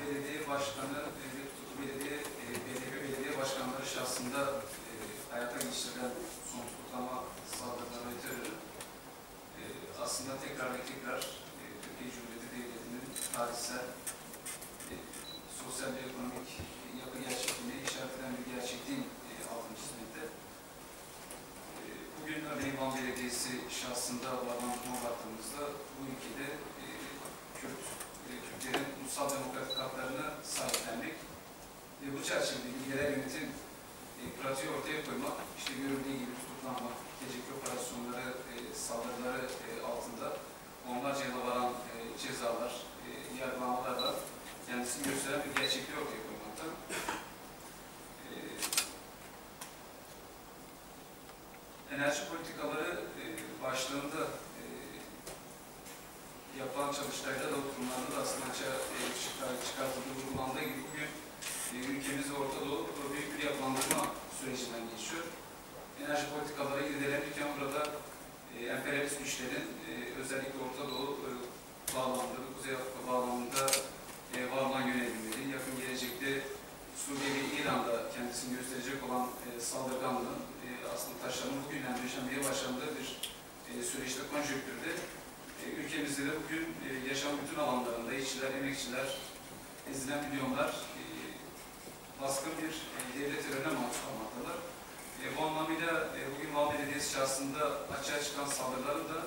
belediye başkanı ve tutuklu belediye, e, BDP belediye başkanları şahsında e, hayata geçirilen son tutuklama saldırıları ve terörü e, aslında tekrar ve tekrar e, Türkiye Cumhuriyeti Devleti'nin tarihsel e, sosyal ve ekonomik yapı gerçekliğine işaret eden bir gerçekliğin e, altını çizmekte. E, bugün örneğin Van Belediyesi şahsında olan baktığımızda bu ülkede e, ve bu çerçevede bir yerel yönetim e, pratiği ortaya koymak, işte görüldüğü gibi tutuklanma, geceki operasyonları, e, saldırıları e, altında onlarca yıla varan e, cezalar, e, yargılamalarla kendisini gösteren bir gerçekliği ortaya koymakta. E, enerji politikaları e, başlığında e, yapılan çalıştayda da oturumlarda da aslında e, çıkartıldığı vurgulandığı gibi e, ülkemiz ve Orta Doğu büyük bir yapılandırma sürecinden geçiyor. Enerji politikaları irdelenirken burada e, emperyalist güçlerin e, özellikle Orta Doğu e, bağlamında Kuzey Afrika bağlamında e, var olan yönelimleri, yakın gelecekte Suriye ve İran'da kendisini gösterecek olan e, saldırganlığın e, aslında taşlarının bugünden yaşanmaya başlandığı bir e, süreçte, konjonktürde e, ülkemizde de bugün e, yaşam bütün alanlarında işçiler, emekçiler, ezilen milyonlar baskın bir e, devlet terörüne maruz kalmaktalar. E, bu anlamıyla e, bugün Van Belediyesi şahsında açığa çıkan saldırıların da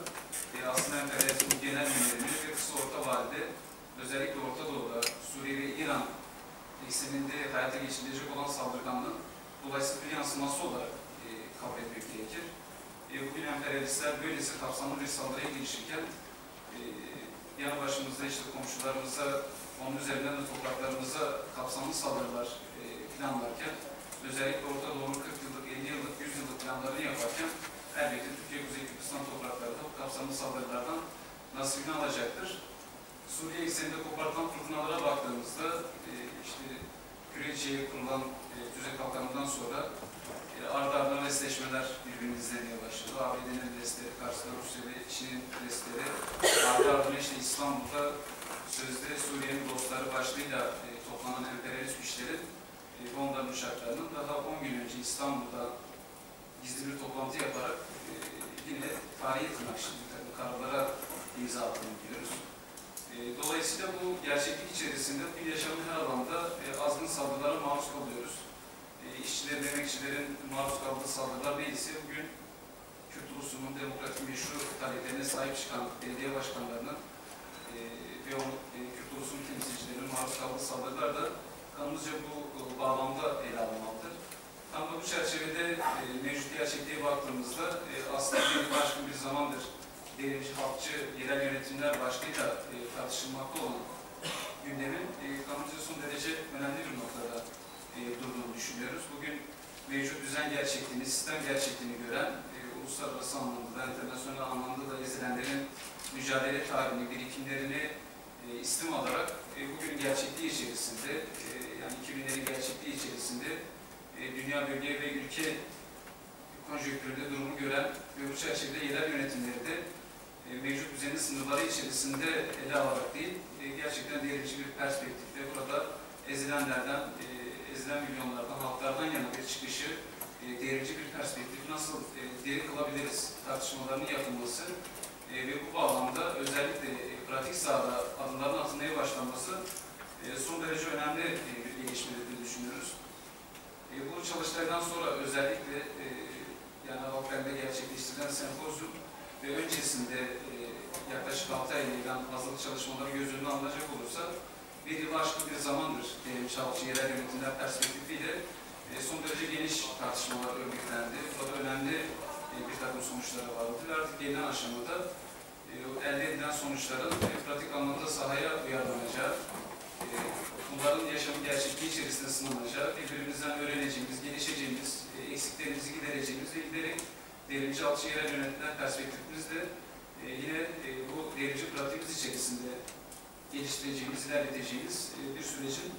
e, aslında emperyalizmin genel yönelimi ve kısa orta vadede özellikle Orta Doğu'da Suriye ve İran ekseninde hayata geçirilecek olan saldırganlığın dolayısıyla bir yansıması olarak e, kabul etmek gerekir. E, bugün emperyalistler böylesi kapsamlı bir saldırıya girişirken e, yanı başımızda işte komşularımıza onun üzerinden de topraklarımıza kapsamlı saldırılar e, planlarken özellikle Orta Doğu'nun 40 yıllık, 50 yıllık, 100 yıllık planlarını yaparken elbette Türkiye Kuzey Kıbrıs'tan toprakları da bu kapsamlı saldırılardan nasibini alacaktır. Suriye ekseninde kopartılan fırtınalara baktığımızda e, işte Küreçi'ye kurulan e, tüzek kalkanından sonra e, ardı ardına resleşmeler birbirini izlemeye başladı. ABD'nin desteği, karşısında Rusya ve Çin'in desteği, ardı ardına işte İstanbul'da sözde Suriye'nin dostları başlığıyla e, toplanan emperyalist güçlerin e, ve onların uçaklarının daha 10 gün önce İstanbul'da gizli bir toplantı yaparak e, yine tarihi tırnak şimdi tabii kararlara imza attığını biliyoruz. E, dolayısıyla bu gerçeklik içerisinde bir yaşamın her alanda e, azgın saldırılara maruz kalıyoruz. E, emekçilerin maruz kaldığı saldırılar neyse bugün Kürt ulusunun demokratik meşru taleplerine sahip çıkan belediye başkanlarının e, ve Kürt ulusunun temsilcilerinin maruz kaldığı saldırılar da kanımızca bu bağlamda ele alınmalıdır. Tam da bu çerçevede e, mevcut gerçekliğe baktığımızda e, aslında bir başka bir zamandır devrimci, halkçı, yerel yönetimler başlığıyla e, tartışılmakta olan gündemin e, kanımızca son derece önemli bir noktada e, durduğunu düşünüyoruz. Bugün mevcut düzen gerçekliğini, sistem gerçekliğini gören, e, uluslararası anlamda, internasyonel anlamda da ezilenlerin mücadele tarihini, birikimlerini e, istim alarak e, bugün gerçekliği içerisinde, e, yani 2000'lerin gerçekliği içerisinde e, dünya bölge ve ülke konjonktüründe durumu gören ve bu çerçevede yerel yönetimleri de e, mevcut düzenin sınırları içerisinde ele alarak değil, e, gerçekten devrimci bir perspektifte burada ezilenlerden, e, ezilen milyonlardan, halklardan yana bir çıkışı, e, devrimci bir perspektif nasıl e, deri kılabiliriz tartışmalarının yapılması e, ve bu bağlamda özellikle e, pratik sahada adımların atılmaya başlanması e, son derece önemli e, bir gelişmedir diye düşünüyoruz. E, bu çalıştaydan sonra özellikle e, yani Halklar'da gerçekleştirilen sempozyum ve öncesinde e, yaklaşık 6 ay yayılan hazırlık çalışmaları göz önüne alınacak olursa bir yıl aşkın bir zamandır devrimci halkçı yerel yönetimler perspektifiyle e, son derece geniş tartışmalar örgütlendi. Burada önemli bir takım sonuçları vardı. Artık gelinen aşamada e, elde edilen sonuçların e, pratik anlamda sahaya uyarlanacağı, e, bunların yaşamı gerçekliği içerisinde sınanacağı, birbirimizden öğreneceğimiz, gelişeceğimiz, eksiklerimizi gidereceğimiz ve giderek devrimci halkçı yerel yönetimler perspektifimizde e, yine bu devrimci pratiğimiz içerisinde geliştireceğimiz, ilerleteceğimiz bir sürecin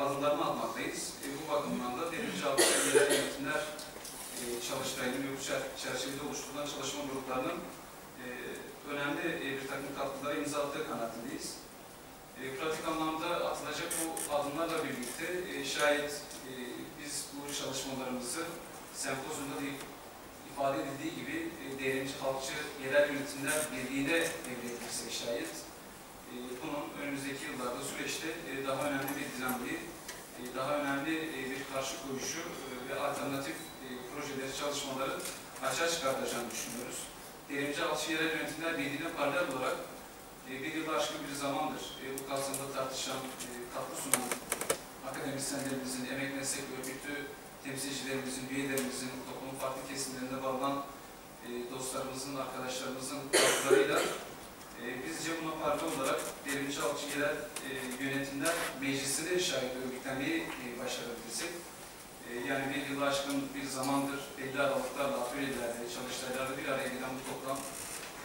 adımlarını atmaktayız. E, bu bakımdan da devrimci halkçı yerel yönetimler e, çalıştayının ve bu çer- çerçevede oluşturulan çalışma gruplarının e, önemli e, bir takım katkılara imza attığı kanaatindeyiz. E, pratik anlamda atılacak bu adımlarla birlikte şayet biz bu çalışmalarımızı sempozyumda da ifade edildiği gibi e, Halkçı Yerel Yönetimler Birliği'ne devretilirsek şayet bunun önümüzdeki yıllarda süreçte daha önemli bir dinamiği, daha önemli bir karşı koyuşu ve alternatif projeleri, çalışmaları açığa çıkartacağını düşünüyoruz. Devrimci Halkçı Yerel Yönetimler Birliği'ne paralel olarak e, bir yılı aşkın bir zamandır e, bu kapsamda tartışan, e, katkı sunan akademisyenlerimizin, emek meslek örgütü temsilcilerimizin, üyelerimizin, toplumun farklı kesimlerinde bağlanan e, dostlarımızın, arkadaşlarımızın katkılarıyla e, bizce buna paralel olarak Devrimci Halkçı Yerel e, Yönetimler Meclisi'ne şahit örgütlenmeyi e, başarabilsek, e, yani bir yılı aşkın bir zamandır belli aralıklarla, atölyelerde, çalıştaylarda bir araya gelen bu toplam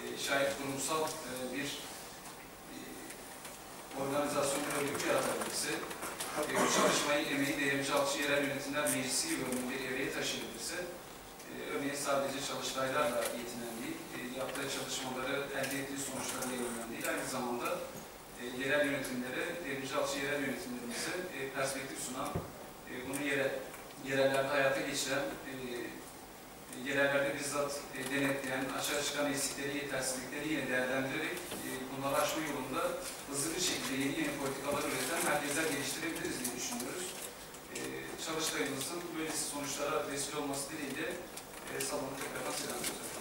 e, şayet kurumsal e, bir e, organizasyon ve örgüt yaratabilse, e, bu çalışmayı emeği Devrimci Halkçı Yerel Yönetimler Meclisi bir evreye taşıyabilirse, e, örneğin sadece çalıştaylarla yetinen değil, e, yaptığı çalışmaları elde ettiği sonuçlarla yayınlanan değil, aynı zamanda e, yerel yönetimlere, Devrimci Halkçı Yerel Yönetimlerimize e, perspektif sunan, e, yerellerde hayata geçiren, e, yerellerde bizzat e, denetleyen, açığa çıkan eksikleri, yetersizlikleri yine değerlendirerek e, bunları aşma yolunda hızlı bir şekilde yeni yeni politikalar üreten merkezler geliştirebiliriz diye düşünüyoruz. E, çalıştayımızın böylesi sonuçlara vesile olması dileğiyle e, salonu tekrardan selamlıyoruz.